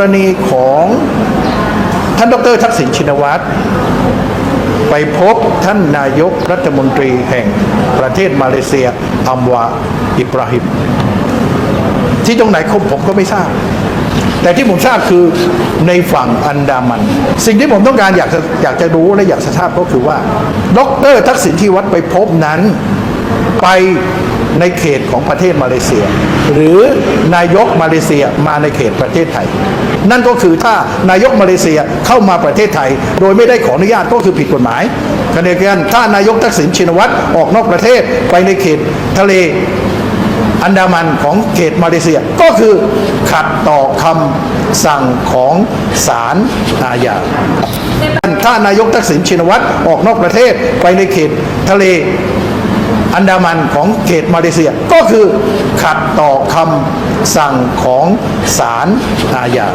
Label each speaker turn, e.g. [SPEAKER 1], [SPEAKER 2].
[SPEAKER 1] รณีของท่านดรทักษิณชินวัตรไปพบท่านนายกรัฐมนตรีแห่งประเทศมาเลเซียอัมวาอิบราฮิมที่ตรงไหนผมผมก็ไม่ทราบ แต่ที่ผมทราบคือในฝั่งอันดามัน สิ่งที่ผมต้องการอยากจะอยากจะรู้และอยากจะทราบก็คือว่า ดรทักษิณที่วัดไปพบนั้น ไป ในเขตของประเทศมาเลเซีย หรือนายกมาเลเซียมาในเขตประเทศไทย นั่นก็คือถ้านายกมาเลเซียเข้ามาประเทศไทย โดยไม่ได้ขออนุญาตก็คือผิดกฎหมายขณะเดียวกันถ้านายกทักษิณชินวัตรออกนอกประเทศไปในเขตทะเลอันดามันของเขตมาเลเซียก็คือขัดต่อคำสั่งของศาลอาญาถ้านายกทักษิณชินวัตรออกนอกประเทศไปในเขตทะเล อันดามันของเขตมาเลเซีย ก็คือขัดต่อคำสั่งของศาลอาญา